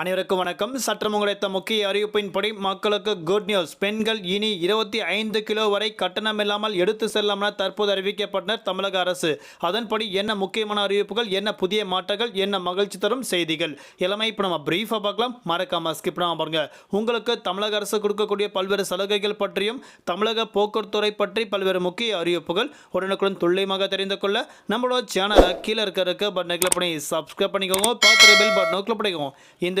அனைவருக்கும் வணக்கம். சற்றம் கிடைத்த முக்கிய அறிவிப்பின்படி மக்களுக்கு குட் நியூஸ் பெண்கள் இனி இருபத்தி ஐந்து கிலோ வரை கட்டணம் இல்லாமல் எடுத்து செல்லலாம் என தற்போது அறிவிக்கப்பட்டனர் தமிழக அரசு. அதன்படி என்ன முக்கியமான அறிவிப்புகள் என்ன புதிய மாற்றங்கள் என்ன மகிழ்ச்சி தரும் செய்திகள் எல்லாமே இப்போ நம்ம பிரீஃபாக பார்க்கலாம். மறக்காம ஸ்கிப் பண்ணாமல் பாருங்க. உங்களுக்கு தமிழக அரசு கொடுக்கக்கூடிய பல்வேறு சலுகைகள் பற்றியும் தமிழக போக்குவரத்துறை பற்றி பல்வேறு முக்கிய அறிவிப்புகள் உடனுக்குடன் துல்லியமாக தெரிந்து கொள்ள நம்மளோட சேனலை கீழே இருக்க இருக்க பட்டனை கிளிக் பண்ணி சப்ஸ்கிரைப் பண்ணிக்கோங்க. பார்த்து பெல் பட்டனை கிளிக் பண்ணிக்கோங்க. இந்த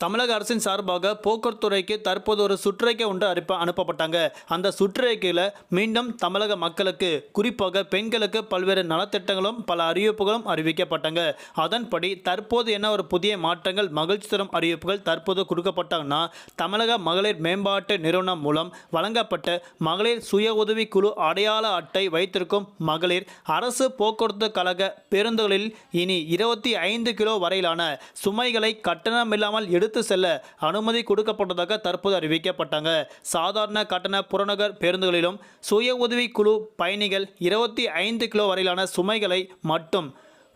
தமிழக அரசின் சார்பாக போக்குவரத்துறைக்கு தற்போது ஒரு சுற்றறிக்கை ஒன்று அறிப்ப அனுப்பப்பட்டாங்க. அந்த சுற்றறிக்கையில் மீண்டும் தமிழக மக்களுக்கு குறிப்பாக பெண்களுக்கு பல்வேறு நலத்திட்டங்களும் பல அறிவிப்புகளும் அறிவிக்கப்பட்டாங்க. அதன்படி தற்போது என்ன ஒரு புதிய மாற்றங்கள் மகிழ்ச்சி தரும் அறிவிப்புகள் தற்போது கொடுக்கப்பட்டாங்கன்னா தமிழக மகளிர் மேம்பாட்டு நிறுவனம் மூலம் வழங்கப்பட்ட மகளிர் சுய உதவி குழு அடையாள அட்டை வைத்திருக்கும் மகளிர் அரசு போக்குவரத்து கழக பேருந்துகளில் இனி இருபத்தி ஐந்து கிலோ வரையிலான சுமைகளை கட்டணமில்லாமல் எடுத்து செல்ல அனுமதி கொடுக்கப்பட்டதாக தற்போது அறிவிக்கப்பட்டாங்க. சாதாரண கட்டண புறநகர் பேருந்துகளிலும் சுய உதவி குழு பயணிகள் இருபத்தி ஐந்து கிலோ வரையிலான சுமைகளை மட்டும்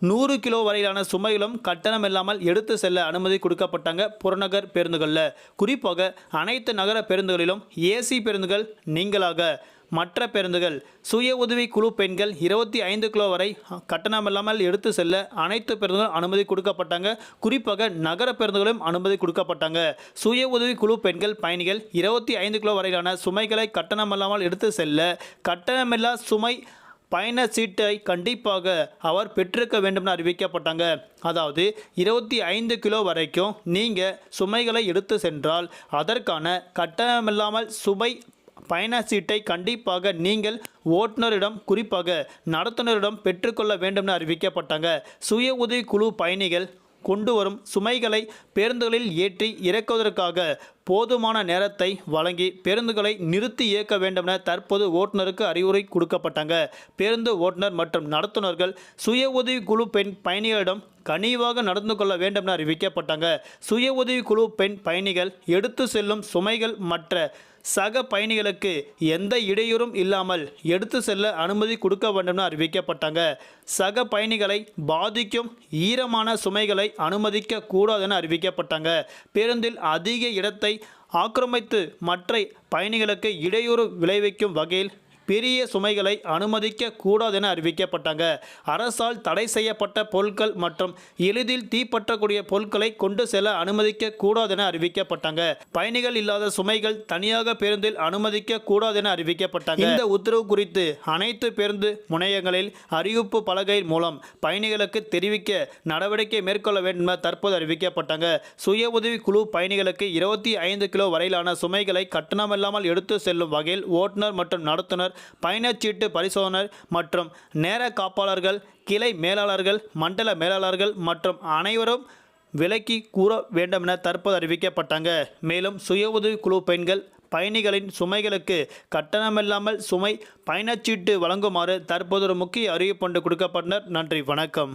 நூறு கிலோ வரையிலான சுமைகளும் கட்டணம் இல்லாமல் எடுத்து செல்ல அனுமதி கொடுக்கப்பட்டாங்க புறநகர் பேருந்துகளில். குறிப்பாக அனைத்து நகர பேருந்துகளிலும் ஏசி பேருந்துகள் நீங்களாக மற்ற பேருந்துகள் சுய உதவி குழு பெண்கள் இருபத்தி ஐந்து கிலோ வரை கட்டணம் இல்லாமல் எடுத்து செல்ல அனைத்து பேருந்துகளும் அனுமதி கொடுக்கப்பட்டாங்க. குறிப்பாக நகர பேருந்துகளும் அனுமதி கொடுக்கப்பட்டாங்க. சுய உதவி குழு பெண்கள் பயணிகள் இருபத்தி ஐந்து கிலோ வரையிலான சுமைகளை கட்டணம் இல்லாமல் எடுத்து செல்ல. கட்டணமில்லா சுமை பயண சீட்டை கண்டிப்பாக அவர் பெற்றிருக்க வேண்டும் அறிவிக்கப்பட்டாங்க. அதாவது இருபத்தி ஐந்து கிலோ வரைக்கும் நீங்கள் சுமைகளை எடுத்து சென்றால் அதற்கான கட்டணமில்லாமல் சுமை பயண சீட்டை கண்டிப்பாக நீங்கள் ஓட்டுநரிடம் குறிப்பாக நடத்துனரிடம் பெற்றுக்கொள்ள வேண்டும் என அறிவிக்கப்பட்டாங்க. சுய உதவி குழு பயணிகள் கொண்டு வரும் சுமைகளை பேருந்துகளில் ஏற்றி இறக்குவதற்காக போதுமான நேரத்தை வழங்கி பேருந்துகளை நிறுத்தி இயக்க வேண்டும் என தற்போது ஓட்டுநருக்கு அறிவுரை கொடுக்கப்பட்டாங்க. பேருந்து ஓட்டுநர் மற்றும் நடத்துனர்கள் சுய உதவி குழு பெண் பயணிகளிடம் கனிவாக நடந்து கொள்ள வேண்டும் என அறிவிக்கப்பட்டாங்க. சுய உதவி குழு பெண் பயணிகள் எடுத்து செல்லும் சுமைகள் மற்ற சக பயணிகளுக்கு எந்த இடையூறும் இல்லாமல் எடுத்து செல்ல அனுமதி கொடுக்க வேண்டும் அறிவிக்கப்பட்டாங்க. சக பயணிகளை பாதிக்கும் ஈரமான சுமைகளை அனுமதிக்க கூடாது என அறிவிக்கப்பட்டாங்க. பேருந்தில் அதிக இடத்தை ஆக்கிரமித்து மற்ற பயணிகளுக்கு இடையூறு விளைவிக்கும் வகையில் பெரிய சுமைகளை அனுமதிக்க கூடாது என அறிவிக்கப்பட்டாங்க. அரசால் தடை செய்யப்பட்ட பொருட்கள் மற்றும் எளிதில் தீப்பற்றக்கூடிய பொருட்களை கொண்டு செல்ல அனுமதிக்க கூடாது என அறிவிக்கப்பட்டாங்க. பயணிகள் இல்லாத சுமைகள் தனியாக பேருந்தில் அனுமதிக்க கூடாது என அறிவிக்கப்பட்டாங்க. இந்த உத்தரவு குறித்து அனைத்து பேருந்து முனையங்களில் அறிவிப்பு பலகை மூலம் பயணிகளுக்கு தெரிவிக்க நடவடிக்கை மேற்கொள்ள வேண்டும் என தற்போது அறிவிக்கப்பட்டாங்க. சுய உதவி குழு பயணிகளுக்கு இருபத்தி ஐந்து கிலோ வரையிலான சுமைகளை கட்டணமில்லாமல் எடுத்து செல்லும் வகையில் ஓட்டுநர் மற்றும் நடத்துனர் பயணச்சீட்டு பரிசோதனர் மற்றும் நேர காப்பாளர்கள் கிளை மேலாளர்கள் மண்டல மேலாளர்கள் மற்றும் அனைவரும் விலக்கி கூற வேண்டும் என தற்போது அறிவிக்கப்பட்டாங்க. மேலும் சுய உதவி குழு பெண்கள் பயணிகளின் சுமைகளுக்கு கட்டணமில்லாமல் சுமை பயணச்சீட்டு வழங்குமாறு தற்போது ஒரு முக்கிய அறிவிப்பு ஒன்று கொடுக்கப்பட்டனர். நன்றி வணக்கம்.